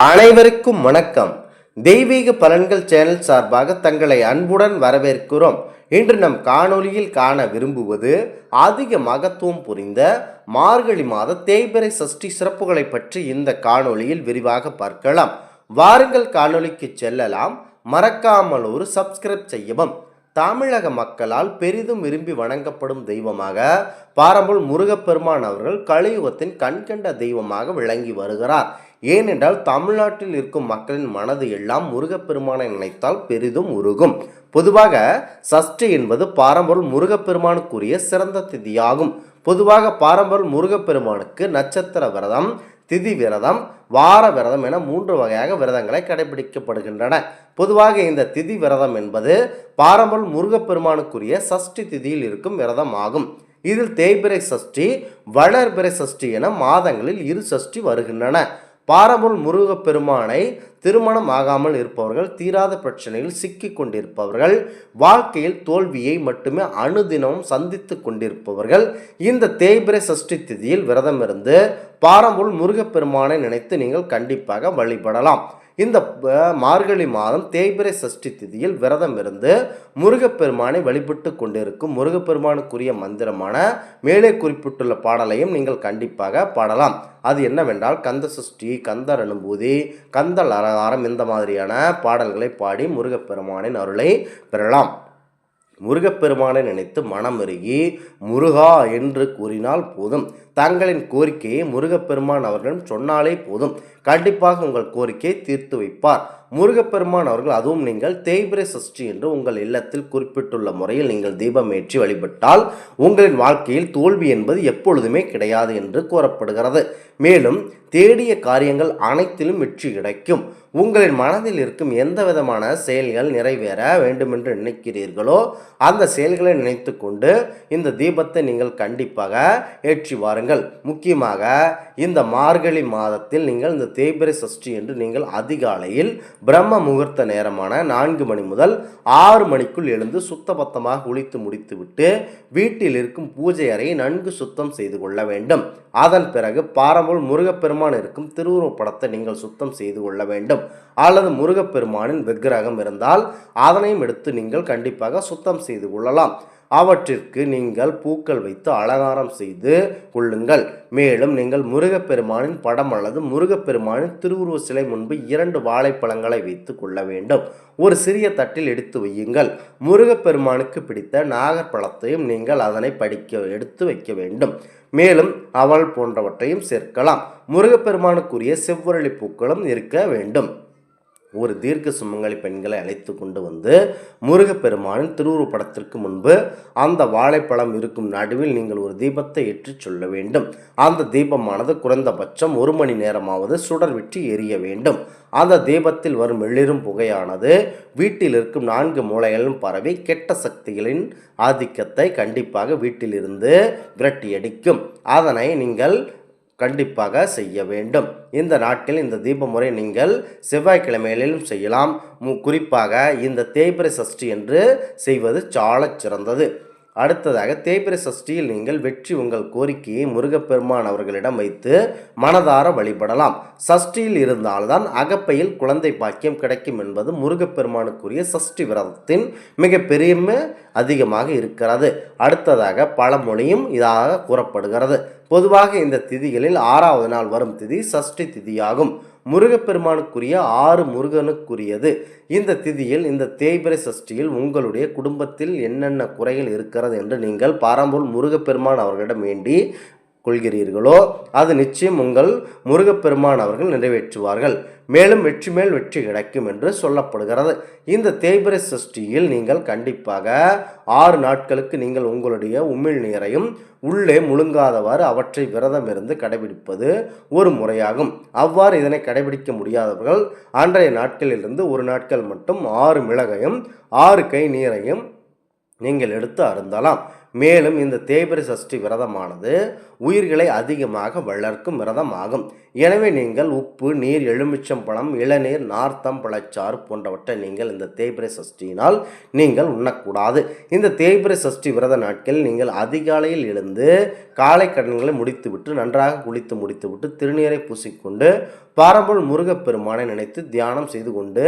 அனைவருக்கும் வணக்கம். தெய்வீக பலன்கள் சேனல் சார்பாக தங்களை அன்புடன் வரவேற்கிறோம். இன்று நம் காணொளியில் காண விரும்புவது அதிக மகத்துவம் புரிந்த மார்கழி மாத தேய்பிறை சஷ்டி சிறப்புகளை பற்றி இந்த காணொலியில் விரிவாக பார்க்கலாம். வாருங்கள் காணொலிக்கு செல்லலாம். மறக்காமல் ஒரு சப்ஸ்கிரைப் செய்யவும். தமிழக மக்களால் பெரிதும் விரும்பி வணங்கப்படும் தெய்வமாக பாரம்பல் முருகப்பெருமான் அவர்கள் கலியுகத்தின் கண்கண்ட தெய்வமாக விளங்கி வருகிறார். ஏனென்றால் தமிழ்நாட்டில் இருக்கும் மக்களின் மனது எல்லாம் முருகப்பெருமானை நினைத்தால் பெரிதும் உருகும். பொதுவாக சஷ்டி என்பது பாரம்பொருள் முருகப்பெருமானுக்குரிய சிறந்த திதியாகும். பொதுவாக பாரம்பொருள் முருகப்பெருமானுக்கு நட்சத்திர விரதம் திதி விரதம் வார விரதம் என மூன்று வகையாக விரதங்களை கடைபிடிக்கப்படுகின்றன. பொதுவாக இந்த திதி விரதம் என்பது பாரம்பல் முருகப்பெருமானுக்குரிய சஷ்டி திதியில் இருக்கும் விரதம் ஆகும் இதில் தேய்பிரை சஷ்டி வளர்பிறை சஷ்டி என மாதங்களில் இரு சஷ்டி வருகின்றன. பாரம்பல் முருகப்பெருமானை திருமணம் ஆகாமல் இருப்பவர்கள் தீராத பிரச்சனையில் சிக்கி கொண்டிருப்பவர்கள் வாழ்க்கையில் தோல்வியை மட்டுமே அணுதினமும் சந்தித்து கொண்டிருப்பவர்கள் இந்த தேய்பிரை சஷ்டி திதியில் விரதம் இருந்து பாரம்புல் முருகப்பெருமானை நினைத்து நீங்கள் கண்டிப்பாக வழிபடலாம். இந்த மார்கழி மாதம் தேய்பிரை சஷ்டி திதியில் விரதம் இருந்து முருகப்பெருமானை வழிபட்டு கொண்டிருக்கும் முருகப்பெருமானுக்குரிய மந்திரமான மேலே குறிப்பிட்டுள்ள பாடலையும் நீங்கள் கண்டிப்பாக பாடலாம். அது என்னவென்றால் கந்த சஷ்டி கந்தர் அனுபூதி கந்தல் அரகாரம் இந்த மாதிரியான பாடல்களை பாடி முருகப்பெருமானின் அருளை பெறலாம். முருகப்பெருமானை நினைத்து மனமிருகி முருகா என்று கூறினால் போதும். தங்களின் கோரிக்கையை முருகப்பெருமான் அவர்களிடம் சொன்னாலே போதும். கண்டிப்பாக உங்கள் கோரிக்கையை தீர்த்து வைப்பார். முருகப்பெருமான் அவர்கள் அதுவும் நீங்கள் தேய்பிரை சஷ்டி என்று உங்கள் இல்லத்தில் குறிப்பிட்டுள்ள முறையில் நீங்கள் தீபம் ஏற்றி வழிபட்டால் உங்களின் வாழ்க்கையில் தோல்வி என்பது எப்பொழுதுமே கிடையாது என்று கூறப்படுகிறது. மேலும் தேடிய காரியங்கள் அனைத்திலும் வெற்றி கிடைக்கும். உங்களின் மனதில் இருக்கும் எந்த விதமான செயல்கள் நிறைவேற வேண்டுமென்று நினைக்கிறீர்களோ அந்த செயல்களை நினைத்து கொண்டு இந்த தீபத்தை நீங்கள் கண்டிப்பாக ஏற்றி வாருங்கள். முக்கியமாக இந்த மார்கழி மாதத்தில் நீங்கள் இந்த தேய்பிரை சஷ்டி என்று நீங்கள் அதிகாலையில் பிரம்ம முகூர்த்த நேரமான நான்கு மணி முதல் ஆறு மணிக்குள் எழுந்து சுத்தபத்தமாக குளித்து முடித்துவிட்டு வீட்டில் இருக்கும் பூஜை அறையை நன்கு சுத்தம் செய்து கொள்ள வேண்டும். அதன் பிறகு பாரம்பல் முருகப்பெருமான் இருக்கும் திருவுருவப் படத்தை நீங்கள் சுத்தம் செய்து கொள்ள வேண்டும். அல்லது முருகப்பெருமானின் விக்கிரகம் இருந்தால் அதனையும் எடுத்து நீங்கள் கண்டிப்பாக சுத்தம் செய்து கொள்ளலாம். அவற்றிற்கு நீங்கள் பூக்கள் வைத்து அலங்காரம் செய்து கொள்ளுங்கள். மேலும் நீங்கள் முருகப்பெருமானின் படம் அல்லது முருகப்பெருமானின் திருவுருவ சிலை முன்பு இரண்டு வாழைப்பழங்களை வைத்து கொள்ள வேண்டும். ஒரு சிறிய தட்டில் எடுத்து வையுங்கள். முருகப்பெருமானுக்கு பிடித்த நாகப்பழத்தையும் நீங்கள் அதனை படிக்க எடுத்து வைக்க வேண்டும். மேலும் அவள் போன்றவற்றையும் சேர்க்கலாம். முருகப்பெருமானுக்குரிய செவ்வரளி பூக்களும் இருக்க வேண்டும். ஒரு தீர்க்க சுமங்கலி பெண்களை அழைத்து கொண்டு வந்து முருகப்பெருமானின் திருவுரு படத்திற்கு முன்பு அந்த வாழைப்பழம் இருக்கும் நடுவில் நீங்கள் ஒரு தீபத்தை ஏற்றிச் சொல்ல வேண்டும். அந்த தீபமானது குறைந்தபட்சம் ஒரு மணி நேரமாவது சுடர் விட்டு எரிய வேண்டும். அந்த தீபத்தில் வரும் எளிரும் புகையானது வீட்டில் இருக்கும் நான்கு மூலைகளிலும் பரவி கெட்ட சக்திகளின் ஆதிக்கத்தை கண்டிப்பாக வீட்டிலிருந்து விரட்டியடிக்கும். அதனை நீங்கள் கண்டிப்பாக செய்ய வேண்டும். இந்த நாட்டில் இந்த தீப முறை நீங்கள் செவ்வாய்க்கிழமைகளிலும் செய்யலாம். மு- குறிப்பாக இந்த தேய்பிரை சஷ்டி என்று செய்வது சாலச் சிறந்தது. அடுத்ததாக தேய்பிரை சஷ்டியில் நீங்கள் வெற்றி உங்கள் கோரிக்கையை முருகப்பெருமான் அவர்களிடம் வைத்து மனதார வழிபடலாம். சஷ்டியில் இருந்தால்தான் அகப்பையில் குழந்தை பாக்கியம் கிடைக்கும் என்பது முருகப்பெருமானுக்குரிய சஷ்டி விரதத்தின் மிக பெருமை அதிகமாக இருக்கிறது. அடுத்ததாக பழமொழியும் இதாக கூறப்படுகிறது. பொதுவாக இந்த திதிகளில் ஆறாவது நாள் வரும் திதி சஷ்டி திதியாகும். முருகப்பெருமானுக்குரிய ஆறு முருகனுக்குரியது. இந்த திதியில் இந்த தேய்பிரை சஷ்டியில் உங்களுடைய குடும்பத்தில் என்னென்ன குறைகள் இருக்கிறது என்று நீங்கள் பாரம்பூர் முருகப்பெருமான் அவர்களிடம் வேண்டி கொள்கிறீர்களோ அது நிச்சயம் உங்கள் முருகப்பெருமான் அவர்கள் நிறைவேற்றுவார்கள். மேலும் வெற்றி மேல் வெற்றி கிடைக்கும் என்று சொல்லப்படுகிறது. இந்த தேய்பிரை சஷ்டியில் நீங்கள் கண்டிப்பாக ஆறு நாட்களுக்கு நீங்கள் உங்களுடைய உமிழ் நீரையும் உள்ளே முழுங்காதவாறு அவற்றை விரதம் இருந்து கடைபிடிப்பது ஒரு முறையாகும். அவ்வாறு இதனை கடைபிடிக்க முடியாதவர்கள் அன்றைய நாட்களிலிருந்து ஒரு நாட்கள் மட்டும் ஆறு மிளகையும் ஆறு கை நீரையும் நீங்கள் எடுத்து அருந்தலாம். மேலும் இந்த தேய்பிரை சஷ்டி விரதமானது உயிர்களை அதிகமாக வளர்க்கும் விரதமாகும். எனவே நீங்கள் உப்பு நீர் எலுமிச்சம்பழம் இளநீர் நார்த்தம் பழச்சாறு போன்றவற்றை நீங்கள் இந்த தேய்பிரை சஷ்டியினால் நீங்கள் உண்ணக்கூடாது. இந்த தேய்பிரை சஷ்டி விரத நாட்கள் நீங்கள் அதிகாலையில் எழுந்து காலை கடன்களை முடித்துவிட்டு நன்றாக குளித்து முடித்துவிட்டு திருநீரை பூசிக்கொண்டு பாரம்பல் முருகப்பெருமானை நினைத்து தியானம் செய்து கொண்டு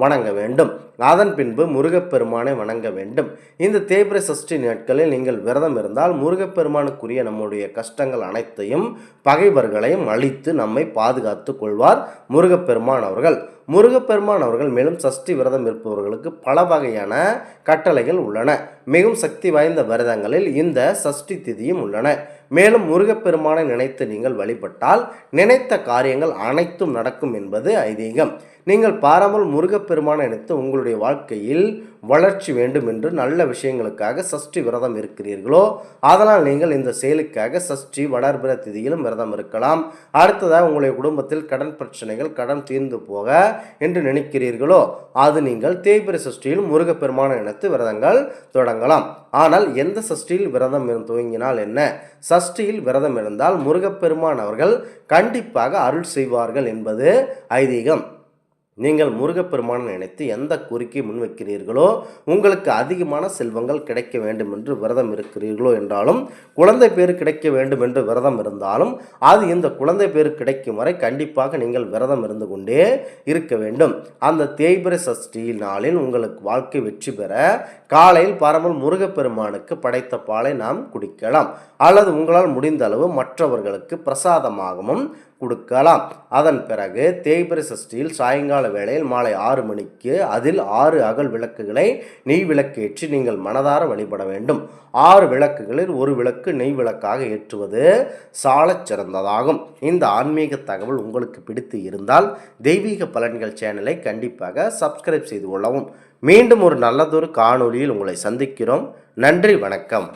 வணங்க வேண்டும். அதன் பின்பு முருகப்பெருமானை வணங்க வேண்டும். இந்த தேய்பிரை சஷ்டி நாட்களில் நீங்கள் விரதம் இருந்தால் முருகப்பெருமானுக்குரிய நம்முடைய கஷ்டங்கள் அனைத்தையும் பகைவர்களையும் அழித்து நம்மை பாதுகாத்து கொள்வார் முருகப்பெருமான் அவர்கள். முருகப்பெருமான் அவர்கள் மேலும் சஷ்டி விரதம் இருப்பவர்களுக்கு பல வகையான கட்டளைகள் உள்ளன. மிகவும் சக்தி வாய்ந்த விரதங்களில் இந்த சஷ்டி திதியும் உள்ளன. மேலும் முருகப்பெருமானை நினைத்து நீங்கள் வழிபட்டால் நினைத்த காரியங்கள் அனைத்தும் நடக்கும் என்பது ஐதீகம். நீங்கள் பாராமல் முருகப்பெருமானை நினைத்து உங்களுடைய வாழ்க்கையில் வளர்ச்சி வேண்டும் என்று நல்ல விஷயங்களுக்காக சஷ்டி விரதம் இருக்கிறீர்களோ அதனால் நீங்கள் இந்த செயலுக்காக சஷ்டி வளர்பிற திதியிலும் விரதம் இருக்கலாம். அடுத்ததாக உங்களுடைய குடும்பத்தில் கடன் பிரச்சனைகள் கடன் தீர்ந்து போக என்று நினைக்கிறீர்களோ அது நீங்கள் தேய்பிரை சஷ்டியில் முருகப்பெருமான இனத்து விரதங்கள் தொடங்கலாம். ஆனால் எந்த சஷ்டியில் விரதம் துவங்கினால் என்ன? சஷ்டியில் விரதம் இருந்தால் முருகப்பெருமான் அவர்கள் கண்டிப்பாக அருள் செய்வார்கள் என்பது ஐதீகம். நீங்கள் முருகப்பெருமானை நினைத்து எந்த கோரிக்கை முன்வைக்கிறீர்களோ உங்களுக்கு அதிகமான செல்வங்கள் கிடைக்க வேண்டும் என்று விரதம் இருக்கிறீர்களோ என்றாலும் குழந்தை பேர் கிடைக்க வேண்டும் என்று விரதம் இருந்தாலும் அது இந்த குழந்தை பேர் கிடைக்கும் வரை கண்டிப்பாக நீங்கள் விரதம் இருந்து கொண்டே இருக்க வேண்டும். அந்த தேய்பிரை சஷ்டி நாளில் உங்களுக்கு வாழ்க்கை வெற்றி பெற காலையில் பரமல் முருகப்பெருமானுக்கு படைத்த பாலை நாம் குடிக்கலாம். அல்லது உங்களால் முடிந்த அளவு மற்றவர்களுக்கு பிரசாதமாகவும் கொடுக்கலாம். அதன் பிறகு தேய்பிரை சஷ்டியில் சாயங்கால வேளையில் மாலை ஆறு மணிக்கு அதில் ஆறு அகல் விளக்குகளை நெய் விளக்கேற்றி நீங்கள் மனதார வழிபட வேண்டும். ஆறு விளக்குகளில் ஒரு விளக்கு நெய் விளக்காக ஏற்றுவது சாலச் சிறந்ததாகும். இந்த ஆன்மீக தகவல் உங்களுக்கு பிடித்து இருந்தால் தெய்வீக பலன்கள் சேனலை கண்டிப்பாக சப்ஸ்கிரைப் செய்து கொள்ளவும். மீண்டும் ஒரு நல்லதொரு காணொளியில் உங்களை சந்திக்கிறோம். நன்றி வணக்கம்.